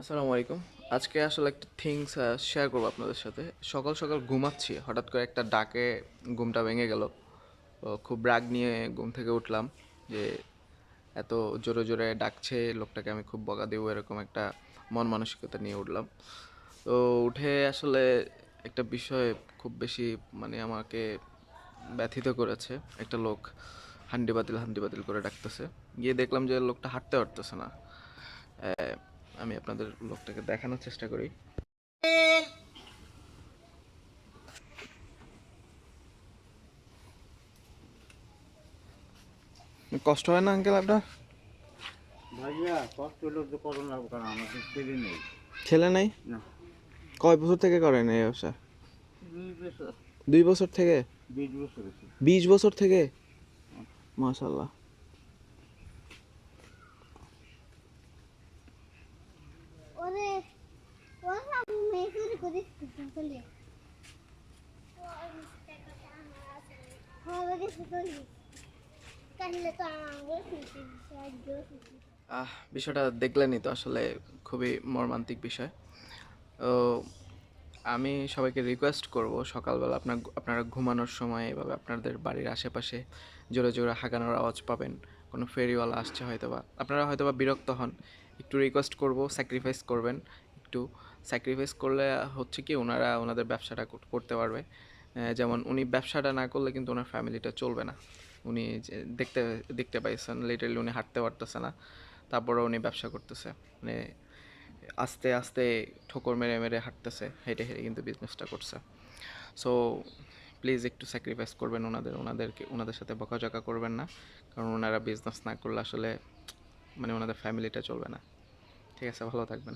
আসসালামু আলাইকুম। আজকে আসলে একটা থিংস শেয়ার করব আপনাদের সাথে। সকাল সকাল ঘুমাচ্ছি, হঠাৎ করে একটা ডাকে ঘুমটা ভেঙে গেল। খুব রাগ নিয়ে ঘুম থেকে উঠলাম যে এত জোরে জোরে ডাকছে, লোকটাকে আমি খুব বকা দেবো, এরকম একটা মন মানসিকতা নিয়ে উঠলাম। তো উঠে আসলে একটা বিষয় খুব বেশি মানে আমাকে ব্যথিত করেছে। একটা লোক হান্ডি বাতিল হান্ডি বাতিল করে ডাকতেছে। গিয়ে দেখলাম যে লোকটা হাঁটতে পারতেছে না। আমি আপনাদের লোকটাকে দেখানোর চেষ্টা করি। কষ্ট হয় না আঙ্কেল আপনার? ভাইয়া কষ্ট হলেও তো করো কারণ আমাদের ছেলে নেই। ছেলে নাই? না। কয় বছর থেকে করেন এই ব্যবসা? দুই বছর। থেকে? বিশ বছর থেকে? মাশাল্লাহ বিষয়টা দেখলেনই তো, আসলে খুবই মর্মান্তিক বিষয়। তো আমি সবাইকে রিকোয়েস্ট করব, সকালবেলা আপনার আপনারা ঘুমানোর সময় এভাবে আপনাদের বাড়ির আশেপাশে জোরে জোরে হাঁকানোর আওয়াজ পাবেন। কোনো ফেরিওয়ালা আসছে হয়তো বা আপনারা হয়তো বা বিরক্ত হন। একটু রিকোয়েস্ট করব স্যাক্রিফাইস করবেন। একটু স্যাক্রিফাইস করলে হচ্ছে কি ওনারা ওনাদের ব্যবসাটা করতে পারবে। যেমন উনি ব্যবসাটা না করলে কিন্তু ওনার ফ্যামিলিটা চলবে না। উনি দেখতে দেখতে পাইছেন লিটারলি উনি হাঁটতে পারতেছে না। তারপরে উনি ব্যবসা করতেছে। মানে আস্তে আস্তে ঠোকর মেরে মেরে হাঁটতেছে, হেঁটে হেঁটে কিন্তু বিজনেসটা করছে। সো প্লিজ একটু স্যাক্রিফাইস করবেন ওনাদের, ওনাদেরকে, ওনাদের সাথে বকাঝকা করবেন না। কারণ ওনারা বিজনেস না করলে আসলে মানে ওনাদের ফ্যামিলিটা চলবে না। ঠিক আছে, ভালো থাকবেন।